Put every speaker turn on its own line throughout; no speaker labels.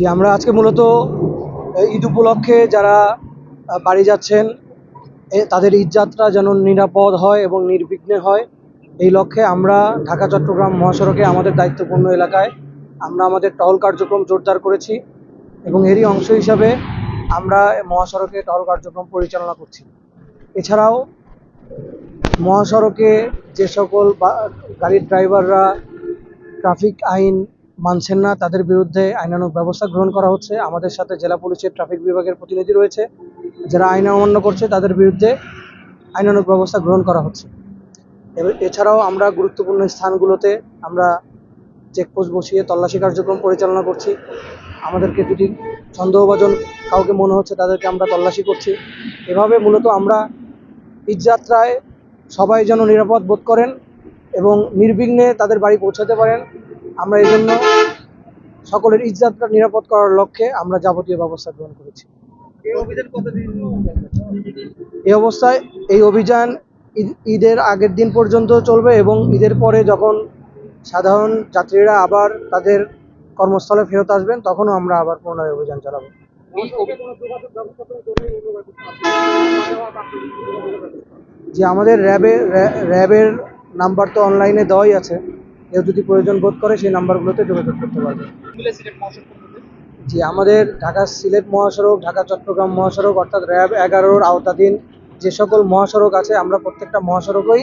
জি, আমরা আজকে মূলত ঈদ উপলক্ষে যারা বাড়ি যাচ্ছেন তাদের ঈদযাত্রা যেন নিরাপদ হয় এবং নির্বিঘ্নে হয়। এই লক্ষ্যে আমরা ঢাকা, চট্টগ্রাম মহাসড়কে আমাদের দায়িত্বপূর্ণ এলাকায় আমরা আমাদের টহল কার্যক্রম জোরদার করেছি এবং এরই অংশ হিসাবে আমরা মহাসড়কে টহল কার্যক্রম পরিচালনা করছি। এছাড়াও মহাসড়কে যে সকল গাড়ির ড্রাইভাররা, ট্রাফিক আইন মানছেন না, তাদের বিরুদ্ধে আইনানুগ ব্যবস্থা গ্রহণ করা হচ্ছে। আমাদের সাথে জেলা পুলিশের ট্রাফিক বিভাগের প্রতিনিধি রয়েছে। যারা আইন অমান্য করছে, তাদের বিরুদ্ধে আইনানুগ ব্যবস্থা গ্রহণ করা হচ্ছে। এছাড়াও আমরা গুরুত্বপূর্ণ স্থানগুলোতে আমরা চেকপোস্ট বসিয়ে তল্লাশি কার্যক্রম পরিচালনা করছি। আমাদেরকে যদি সন্দেহভাজন কাউকে মনে হচ্ছে তাদেরকে আমরা তল্লাশি করছি। এভাবে মূলত আমরা ঈদযাত্রায় সবাই যেন নিরাপদ বোধ করেন এবং নির্বিঘ্নে তাদের বাড়ি পৌঁছাতে পারেন। আমরা এই জন্য সকলের ঈদযাত্রা নিরাপদ করার লক্ষ্যে আমরা যাবতীয় ব্যবস্থা গ্রহণ করেছি। এই অবস্থায় এই অভিযান ঈদ- ঈদের আগের দিন পর্যন্ত চলবে এবং ঈদের পরে যখন সাধারণ যাত্রীরা আবার তাদের কর্মস্থলে ফেরত আসবেন তখনও আমরা আবার পুনরায় অভিযান চালাবো। যে আমাদের র্যাবে র্যাবের নাম্বার তো অনলাইনে দেওয়াই আছে। কেউ যদি প্রয়োজন বোধ করে সেই নাম্বারগুলোতে যোগাযোগ করতে পারবে। জি আমাদের ঢাকা সিলেট মহাসড়ক ঢাকা চট্টগ্রাম মহাসড়ক অর্থাৎ র্যাব এগারোর আওতাধীন যে সকল মহাসড়ক আছে আমরা প্রত্যেকটা মহাসড়কই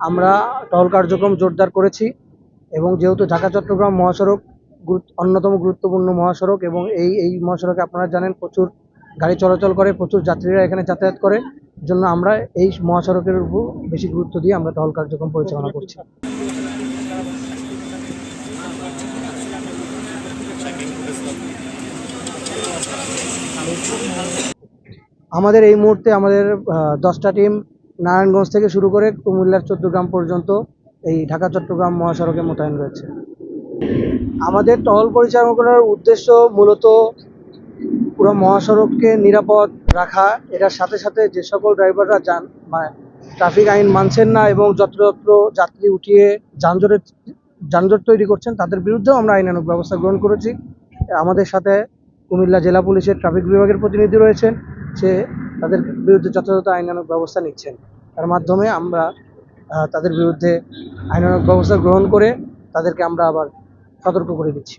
আমরা টহল কার্যক্রম জোরদার করেছি। এবং যেহেতু ঢাকা চট্টগ্রাম মহাসড়ক অন্যতম গুরুত্বপূর্ণ মহাসড়ক এবং এই এই মহাসড়কে আপনারা জানেন প্রচুর গাড়ি চলাচল করে প্রচুর যাত্রীরা এখানে যাতায়াত করে জন্য আমরা এই মহাসড়কের উপর বেশি গুরুত্ব দিয়ে আমরা টহল কার্যক্রম পরিচালনা করছি। আমাদের এই মুহূর্তে আমাদের দশটা টিম নারায়ণগঞ্জ থেকে শুরু করে কুমিল্লার চট্টগ্রাম পর্যন্ত এই ঢাকা, চট্টগ্রাম মহাসড়কে মোতায়েন রয়েছে। আমাদের টহল পরিচালনা করার উদ্দেশ্য মূলত পুরো মহাসড়ককে নিরাপদ রাখা। এটার সাথে সাথে যে সকল ড্রাইভাররা যান মানে ট্রাফিক আইন মানছেন না এবং যত্রতত্র যাত্রী উঠিয়ে যানজটের, যানজট তৈরি করছেন, তাদের বিরুদ্ধেও আমরা আইনানুগ ব্যবস্থা গ্রহণ করেছি। আমাদের সাথে কুমিল্লা জেলা পুলিশের ট্রাফিক বিভাগের প্রতিনিধি রয়েছেন। সে তাদের বিরুদ্ধে যথাযথ আইনানুক ব্যবস্থা নিচ্ছেন। তার মাধ্যমে আমরা তাদের বিরুদ্ধে আইনানুক ব্যবস্থা গ্রহণ করে তাদেরকে আমরা আবার সতর্ক করে দিচ্ছি।